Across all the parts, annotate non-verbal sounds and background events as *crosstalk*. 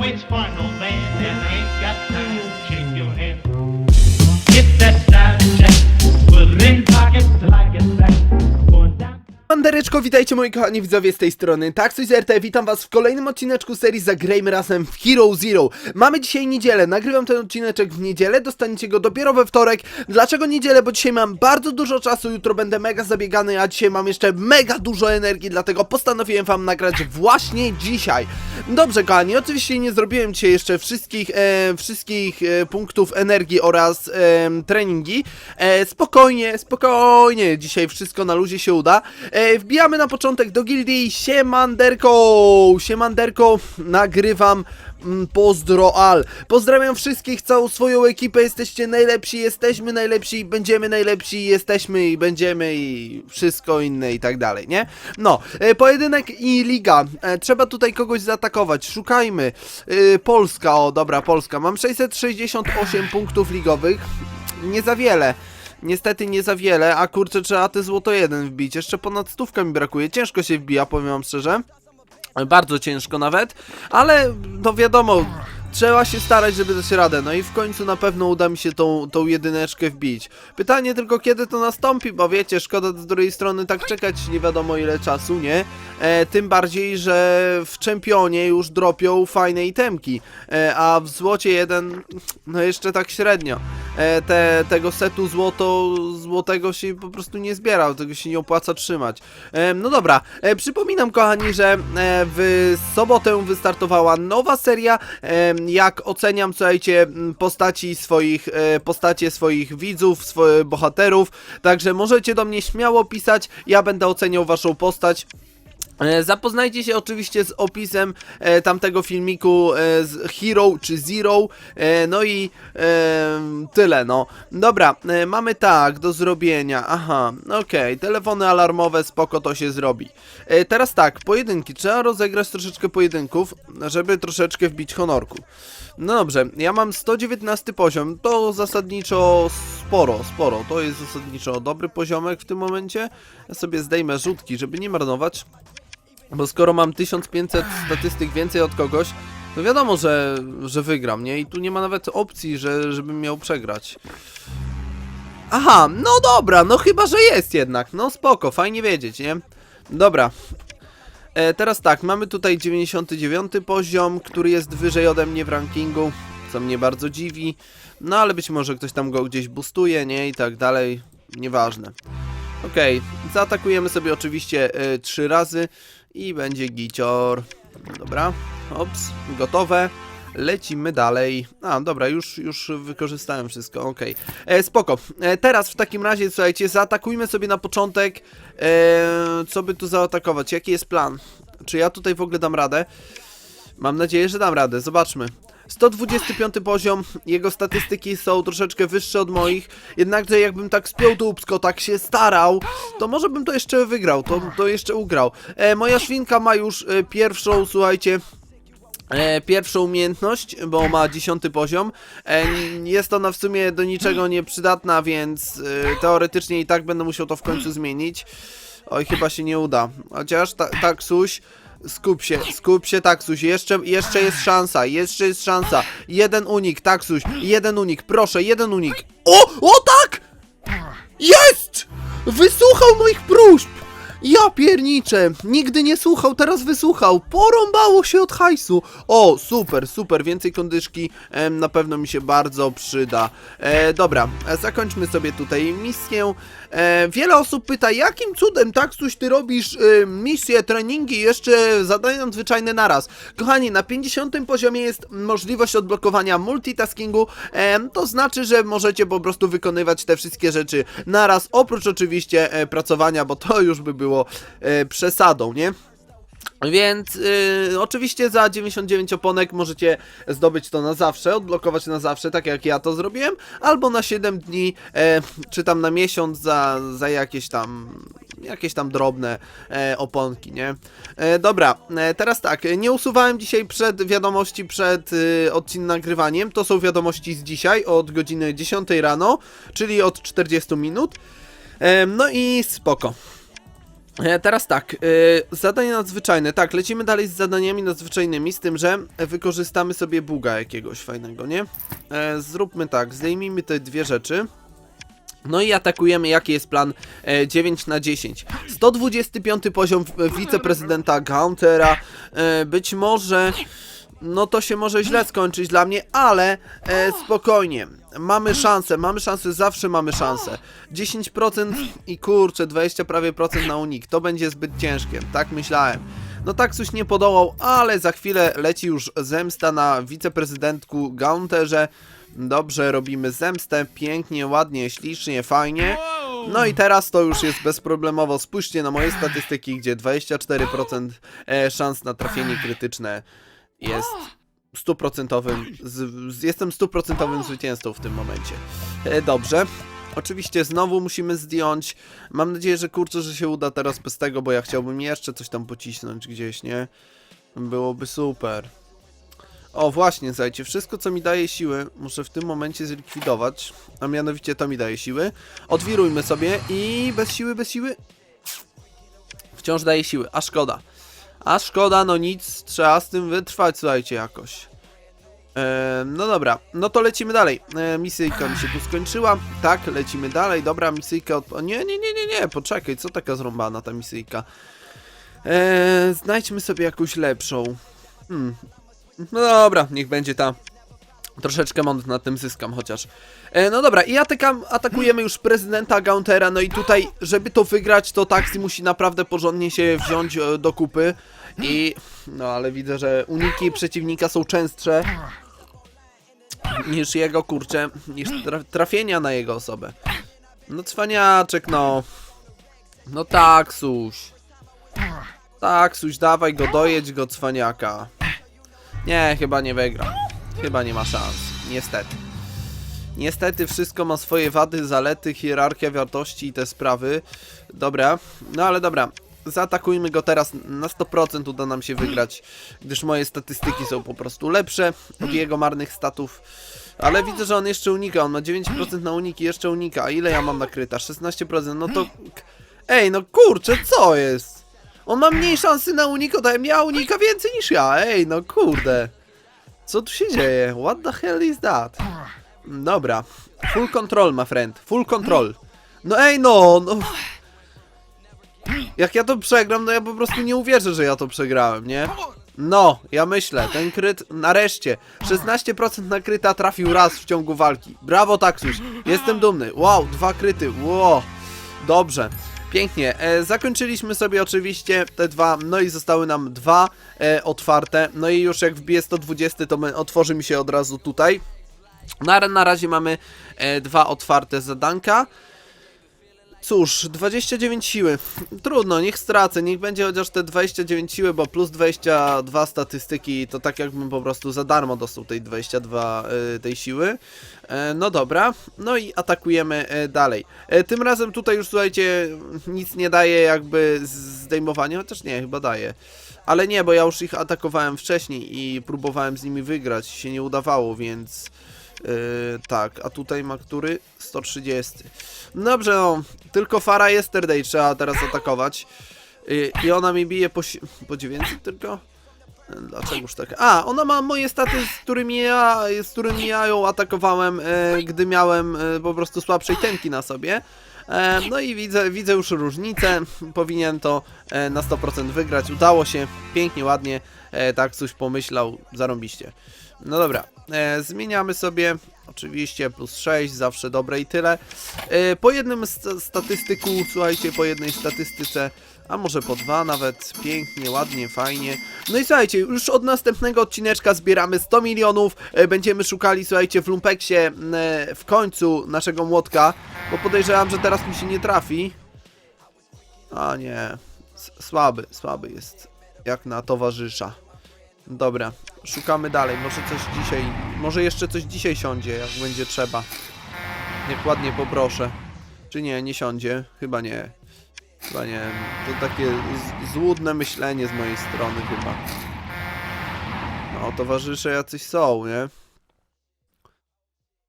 waits for no man and ain't got time to shake your hand. Down. Mandereczko, witajcie moi kochani widzowie z tej strony. Z RT, witam was w kolejnym odcineczku serii Zagrajmy razem w Hero Zero. Mamy dzisiaj niedzielę, nagrywam ten odcineczek w niedzielę, dostaniecie go dopiero we wtorek. Dlaczego niedzielę? Bo dzisiaj mam bardzo dużo czasu, jutro będę mega zabiegany, a dzisiaj mam jeszcze mega dużo energii Dlatego postanowiłem wam nagrać właśnie dzisiaj. Dobrze kochani, oczywiście nie zrobiłem dzisiaj jeszcze wszystkich, e, wszystkich e, punktów energii oraz e, treningi. E, Spokojnie, spokojnie, dzisiaj wszystko na luzie się uda. E, Wbijamy na początek do gildii Siemanderko Siemanderko, nagrywam mm, Pozdro Al. Pozdrawiam wszystkich, całą swoją ekipę. Jesteście najlepsi, jesteśmy najlepsi, będziemy najlepsi, jesteśmy i będziemy i wszystko inne i tak dalej, nie? No, e, pojedynek i liga. E, trzeba tutaj kogoś zaatakować. Szukajmy. E, Polska, o dobra, Polska. Mam 668 punktów ligowych. Nie za wiele. Niestety nie za wiele, a kurczę trzeba te złoto jeden wbić. Jeszcze ponad stówkę mi brakuje. Ciężko się wbija, powiem wam szczerze. Bardzo ciężko nawet, ale no wiadomo, trzeba się starać, żeby dać radę. No i w końcu na pewno uda mi się tą, tą jedyneczkę wbić. Pytanie tylko kiedy to nastąpi, bo wiecie, szkoda z drugiej strony tak czekać nie wiadomo ile czasu, nie? E, tym bardziej, że w czempionie już dropią fajne itemki, e, a w złocie jeden, no jeszcze tak średnio. E, te, tego setu złoto, złotego się po prostu nie zbiera, tego się nie opłaca trzymać. E, no dobra, e, przypominam kochani, że w sobotę wystartowała nowa seria, jak oceniam, słuchajcie, postaci swoich, postacie swoich widzów, swoich bohaterów, także możecie do mnie śmiało pisać, ja będę oceniał waszą postać. E, Zapoznajcie się oczywiście z opisem e, tamtego filmiku e, z Hero czy Zero. E, no i e, tyle, no. Dobra, e, mamy tak do zrobienia. Aha, okej, telefony alarmowe, spoko to się zrobi. E, teraz tak, pojedynki. Trzeba rozegrać troszeczkę pojedynków, żeby troszeczkę wbić honorku. No dobrze, ja mam 119 poziom, to zasadniczo sporo, sporo. To jest zasadniczo dobry poziomek w tym momencie. Ja sobie zdejmę rzutki, żeby nie marnować. Bo skoro mam 1500 statystyk więcej od kogoś, to wiadomo, że, że wygram, nie? I tu nie ma nawet opcji, że, żebym miał przegrać. Aha, no dobra, no chyba, że jest jednak. No spoko, fajnie wiedzieć, nie? Dobra. E, teraz tak, mamy tutaj 99 poziom, który jest wyżej ode mnie w rankingu, co mnie bardzo dziwi. No ale być może ktoś tam go gdzieś boostuje, nie? I tak dalej. Nieważne. Okej, zaatakujemy sobie oczywiście e, trzy razy i będzie gicior. Dobra, ops, gotowe. Lecimy dalej. A, dobra, już, już wykorzystałem wszystko, okej. E, Spoko. E, teraz w takim razie, słuchajcie, zaatakujmy sobie na początek. E, co by tu zaatakować? Jaki jest plan? Czy ja tutaj w ogóle dam radę? Mam nadzieję, że dam radę. Zobaczmy. 125 poziom, jego statystyki są troszeczkę wyższe od moich, jednakże jakbym tak spiął dupsko, tak się starał, to może bym to jeszcze wygrał, to, to jeszcze ugrał. E, moja świnka ma już e, pierwszą, słuchajcie, E, pierwszą umiejętność, bo ma 10 poziom. E, jest ona w sumie do niczego nieprzydatna, więc e, teoretycznie i tak będę musiał to w końcu zmienić. Oj, chyba się nie uda. Chociaż ta, taksuś. Skup się, skup się, taksuś. Jeszcze, jeszcze jest szansa, jeszcze jest szansa. Jeden unik, taksuś, jeden unik, proszę, jeden unik. O, o tak! Jest! Wysłuchał moich próśb! Ja pierniczę! Nigdy nie słuchał, teraz wysłuchał! Porąbało się od hajsu! O, super, super, więcej kondyszki em, na pewno mi się bardzo przyda. E, dobra, e, zakończmy sobie tutaj misję. E, wiele osób pyta, jakim cudem, Taksuś, ty robisz e, misje, treningi, jeszcze zadania nadzwyczajne naraz. Kochani, na 50 poziomie jest możliwość odblokowania multitaskingu, e, to znaczy, że możecie po prostu wykonywać te wszystkie rzeczy naraz, oprócz oczywiście e, pracowania, bo to już by było e, przesadą, nie? Więc y, oczywiście za 99 oponek możecie zdobyć to na zawsze, odblokować na zawsze, tak jak ja to zrobiłem, albo na 7 dni, e, czy tam na miesiąc za, za jakieś tam jakieś tam drobne e, oponki, nie? E, dobra, e, teraz tak, nie usuwałem dzisiaj przed wiadomości przed odcin nagrywaniem, to są wiadomości z dzisiaj od godziny 10 rano, czyli od 40 minut. E, no i spoko. E, Teraz tak, e, zadanie nadzwyczajne. Tak, lecimy dalej z zadaniami nadzwyczajnymi, z tym, że wykorzystamy sobie buga jakiegoś fajnego, nie? E, Zróbmy tak, zdejmijmy te dwie rzeczy. No i atakujemy, jaki jest plan e, 9 na 10. 125 poziom wiceprezydenta Gauntera. Być może, no to się może źle skończyć dla mnie, ale e, spokojnie. Mamy szansę, mamy szansę, zawsze mamy szansę. 10% i kurczę, 20 prawie procent na unik. To będzie zbyt ciężkie, tak myślałem. No tak coś nie podołał, ale za chwilę leci już zemsta na wiceprezydentku Gaunterze. Dobrze, robimy zemstę, pięknie, ładnie, ślicznie, fajnie. No i teraz to już jest bezproblemowo. Spójrzcie na moje statystyki, gdzie 24% e, szans na trafienie krytyczne jest stuprocentowym, z, z, jestem stuprocentowym zwycięzcą w tym momencie. E, dobrze. Oczywiście znowu musimy zdjąć. Mam nadzieję, że kurczę, że się uda teraz bez tego, bo ja chciałbym jeszcze coś tam pocisnąć gdzieś, nie? Byłoby super. O, właśnie, słuchajcie, wszystko co mi daje siły, muszę w tym momencie zlikwidować, a mianowicie to mi daje siły. Odwirujmy sobie i bez siły, bez siły. Wciąż daje siły, a szkoda. A szkoda, no nic, trzeba z tym wytrwać, słuchajcie, jakoś. E, no dobra, no to lecimy dalej. E, misyjka mi się tu skończyła. Tak, lecimy dalej. Dobra, misyjka. Od... Nie, nie, nie, nie, nie, poczekaj, co taka zrąbana ta misyjka? E, znajdźmy sobie jakąś lepszą. Hmm. No dobra, niech będzie ta. Troszeczkę mąd na tym zyskam chociaż. E, no dobra, i atykam, atakujemy już prezydenta Gauntera, no i tutaj, żeby to wygrać, to Taxi musi naprawdę porządnie się wziąć e, do kupy. I, no ale widzę, że uniki przeciwnika są częstsze niż jego, kurcze, niż tra trafienia na jego osobę. No cwaniaczek, no. No tak, Suś. Tak, Suś, dawaj go, dojedź go, cwaniaka. Nie, chyba nie wygra. Chyba nie ma szans. Niestety. Niestety wszystko ma swoje wady, zalety, hierarchia wartości i te sprawy. Dobra, no ale dobra. Zaatakujmy go teraz, na 100% uda nam się wygrać, gdyż moje statystyki są po prostu lepsze od jego marnych statów. Ale widzę, że on jeszcze unika, on ma 9% na uniki, jeszcze unika. A ile ja mam nakryta? 16%, no to... Ej, no kurczę, co jest? On ma mniej szansy na unik ode mnie, a unika więcej niż ja. Ej, no kurde. Co tu się dzieje? What the hell is that? Dobra. Full control, my friend. Full control. No ej, no, no. Jak ja to przegram, no ja po prostu nie uwierzę, że ja to przegrałem, nie? No, ja myślę, ten kryt nareszcie 16% nakryta trafił raz w ciągu walki. Brawo, Taksuś. Jestem dumny. Wow, dwa kryty. Wow. Dobrze. Pięknie. E, zakończyliśmy sobie oczywiście te dwa, no i zostały nam dwa e, otwarte. No i już jak wbije 120, to my, otworzy mi się od razu tutaj. Na, na razie mamy e, dwa otwarte zadanka. Cóż, 29 siły. Trudno, niech stracę, niech będzie chociaż te 29 siły, bo plus 22 statystyki to tak jakbym po prostu za darmo dostał tej 22 y, tej siły. E, no dobra, no i atakujemy e, dalej. E, tym razem tutaj już słuchajcie, nic nie daje jakby zdejmowanie, chociaż nie, chyba daje. Ale nie, bo ja już ich atakowałem wcześniej i próbowałem z nimi wygrać, się nie udawało, więc... Yy, tak, a tutaj ma który? 130. Dobrze, no, tylko Fara Yesterday trzeba teraz atakować. Yy, I ona mi bije po, po 900 tylko? Yy, Dlaczegoż tak? A, ona ma moje staty, z którymi ja, z którymi ja ją atakowałem, gdy miałem po prostu słabszej tenki na sobie. E, No i widzę, widzę już różnicę. Powinien to e, na 100% wygrać. Udało się, pięknie, ładnie. E, Tak coś pomyślał, zarąbiście. No dobra, e, zmieniamy sobie. Oczywiście plus 6, zawsze dobre i tyle. E, Po jednym st statystyku, słuchajcie, po jednej statystyce, a może po dwa nawet. Pięknie, ładnie, fajnie. No i słuchajcie, już od następnego odcineczka zbieramy 100 milionów. E, Będziemy szukali, słuchajcie, w Lumpeksie e, w końcu naszego młotka, bo podejrzewam, że teraz mi się nie trafi. A nie, S słaby, słaby jest, jak na towarzysza. Dobra, szukamy dalej, może coś dzisiaj, może jeszcze coś dzisiaj siądzie, jak będzie trzeba. Jak ładnie poproszę. Czy nie, nie siądzie? Chyba nie. Chyba nie. To takie złudne myślenie z mojej strony chyba. No, towarzysze jacyś są, nie?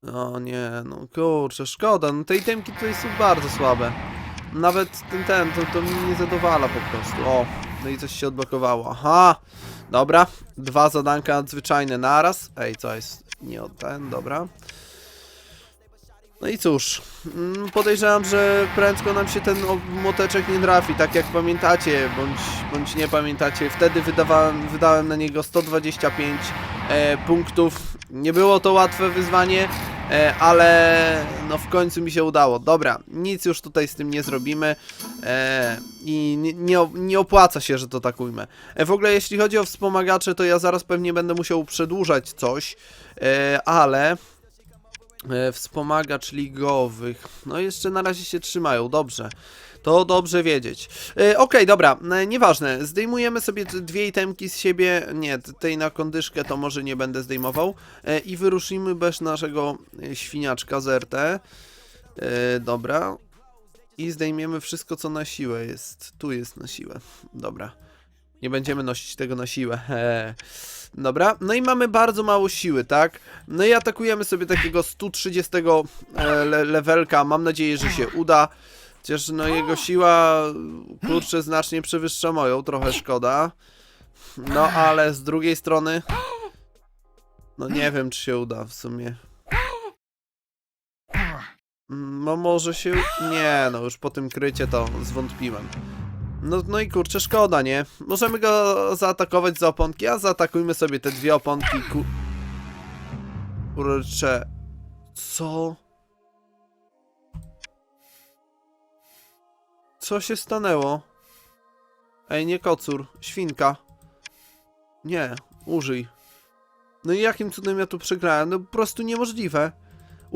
No nie, no kurczę, szkoda. No te itemki tutaj są bardzo słabe. nawet ten, ten, to, to mnie nie zadowala po prostu. O, no i coś się odblokowało. Aha, dobra. Dwa zadanka nadzwyczajne naraz. Ej, co jest? Nie ten, dobra. No i cóż, mm, podejrzewam, że prędko nam się ten moteczek nie trafi, tak jak pamiętacie, bądź, bądź nie pamiętacie. Wtedy wydawałem, wydałem na niego 125 e, punktów. Nie było to łatwe wyzwanie, e, ale no w końcu mi się udało. Dobra, nic już tutaj z tym nie zrobimy e, i nie, nie, opłaca się, że to tak ujmę. E, w ogóle jeśli chodzi o wspomagacze, to ja zaraz pewnie będę musiał przedłużać coś, e, ale... E, wspomagacz ligowych. No jeszcze na razie się trzymają, dobrze. To dobrze wiedzieć. E, Okej, dobra, e, nieważne. Zdejmujemy sobie dwie itemki z siebie. Nie, tej na kondyszkę to może nie będę zdejmował. E, I wyruszymy bez naszego świniaczka z RT. Dobra. I zdejmiemy wszystko, co na siłę jest. Tu jest na siłę. Dobra. Nie będziemy nosić tego na siłę. *laughs* Dobra, no i mamy bardzo mało siły, tak? No i atakujemy sobie takiego 130 e, le levelka. Mam nadzieję, że się uda. Chociaż no jego siła, kurczę, znacznie przewyższa moją, trochę szkoda. No ale z drugiej strony, no nie wiem, czy się uda w sumie. Mm, No może się, nie, no już po tym krycie to zwątpiłem. No, no i kurczę, szkoda, nie? Możemy go zaatakować za oponki, a zaatakujmy sobie te dwie oponki, ku... Kurczę... Co? Co się stanęło? Ej, nie kocur, świnka. Nie, użyj. No i jakim cudem ja tu przegrałem? No po prostu niemożliwe.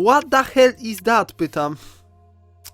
What the hell is that? Pytam.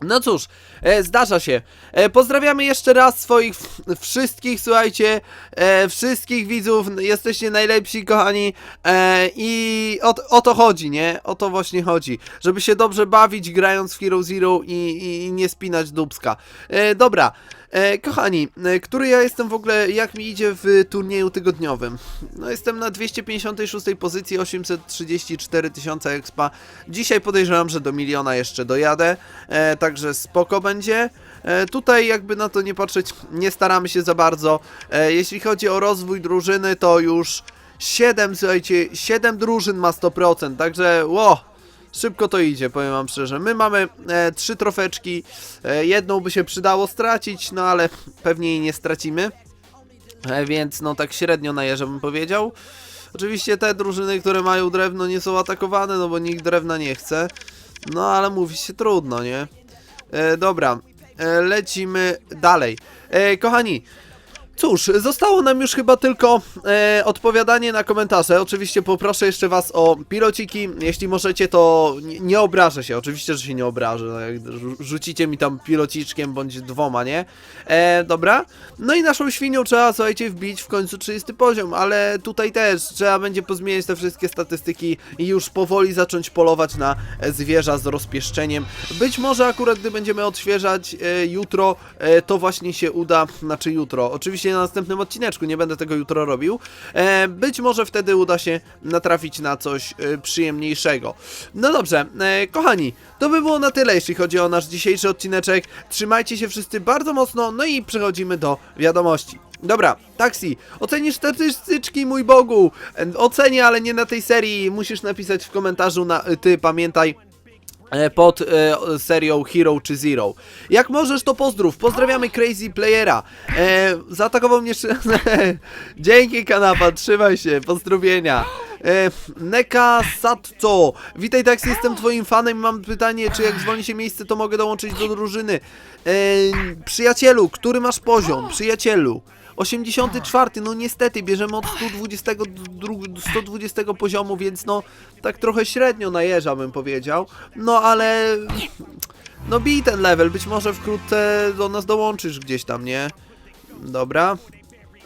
No cóż, e, zdarza się. E, pozdrawiamy jeszcze raz swoich wszystkich, słuchajcie, e, wszystkich widzów. Jesteście najlepsi, kochani. E, I o, o to chodzi, nie? O to właśnie chodzi. Żeby się dobrze bawić, grając w Hero Zero i, i, i nie spinać dubska. E, dobra. E, kochani, e, który ja jestem w ogóle, jak mi idzie w turnieju tygodniowym? No jestem na 256 pozycji, 834 tysiące expa. Dzisiaj podejrzewam, że do miliona jeszcze dojadę, e, także spoko będzie. E, tutaj jakby na to nie patrzeć, nie staramy się za bardzo. E, jeśli chodzi o rozwój drużyny, to już 7, słuchajcie, 7 drużyn ma 100%, także ło, Szybko to idzie, powiem wam szczerze. My mamy e, trzy trofeczki. E, jedną by się przydało stracić, no ale pewnie jej nie stracimy. E, więc no tak średnio na jeże bym powiedział. Oczywiście te drużyny, które mają drewno nie są atakowane, no bo nikt drewna nie chce. No ale mówi się trudno, nie? E, dobra, e, lecimy dalej. E, kochani, Cóż, zostało nam już chyba tylko e, odpowiadanie na komentarze. Oczywiście poproszę jeszcze was o pilociki. Jeśli możecie, to nie, nie obrażę się. Oczywiście, że się nie obrażę. No, jak rzu- rzucicie mi tam pilociczkiem bądź dwoma, nie? E, dobra. No i naszą świnią trzeba, słuchajcie, wbić w końcu 30 poziom, ale tutaj też trzeba będzie pozmieniać te wszystkie statystyki i już powoli zacząć polować na zwierza z rozpieszczeniem. Być może akurat gdy będziemy odświeżać e, jutro, e, to właśnie się uda, znaczy jutro. Oczywiście na następnym odcineczku, nie będę tego jutro robił. E, być może wtedy uda się natrafić na coś e, przyjemniejszego. No dobrze, e, kochani, to by było na tyle, jeśli chodzi o nasz dzisiejszy odcineczek. Trzymajcie się wszyscy bardzo mocno, no i przechodzimy do wiadomości. Dobra, taksi, ocenisz statystyczki, mój Bogu. E, Ocenię, ale nie na tej serii. Musisz napisać w komentarzu na ty, pamiętaj e, pod e, serią Hero czy Zero. Jak możesz, to pozdrów. Pozdrawiamy Crazy Playera. E, zaatakował mnie... *laughs* Dzięki kanapa, trzymaj się, pozdrowienia. E, Neka Satco. Witaj Taxi, jestem twoim fanem mam pytanie, czy jak zwolni się miejsce, to mogę dołączyć do drużyny. E, przyjacielu, który masz poziom? Przyjacielu. 84, no niestety, bierzemy od 120, dru- 120 poziomu, więc no tak trochę średnio najeża bym powiedział. No ale no bij ten level, być może wkrótce do nas dołączysz gdzieś tam, nie? Dobra.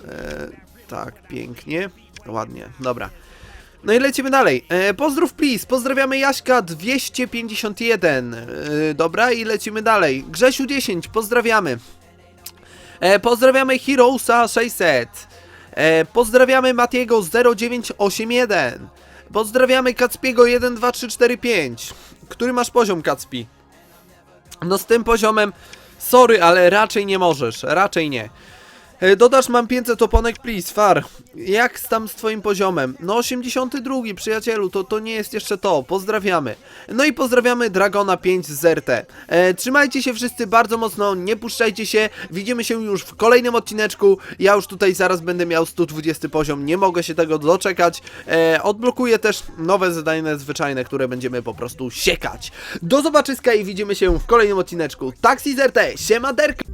E, tak, pięknie. Ładnie, dobra. No i lecimy dalej. E, pozdrów please, pozdrawiamy Jaśka 251. E, dobra i lecimy dalej. Grzesiu 10, pozdrawiamy. E, pozdrawiamy Heroesa 600. E, pozdrawiamy Matiego 0981. Pozdrawiamy Kacpiego 12345. Który masz poziom, Kacpi? No z tym poziomem Sorry, ale raczej nie możesz, raczej nie. E, Dodasz mam 500 oponek, please, far. Jak tam z twoim poziomem? No 82, przyjacielu, to, to nie jest jeszcze to. Pozdrawiamy. No i pozdrawiamy Dragona 5 z RT. E, trzymajcie się wszyscy bardzo mocno, nie puszczajcie się. Widzimy się już w kolejnym odcineczku. Ja już tutaj zaraz będę miał 120 poziom, nie mogę się tego doczekać. E, odblokuję też nowe zadania zwyczajne, które będziemy po prostu siekać. Do zobaczyska i widzimy się w kolejnym odcineczku. Taxi z RT, siema derka!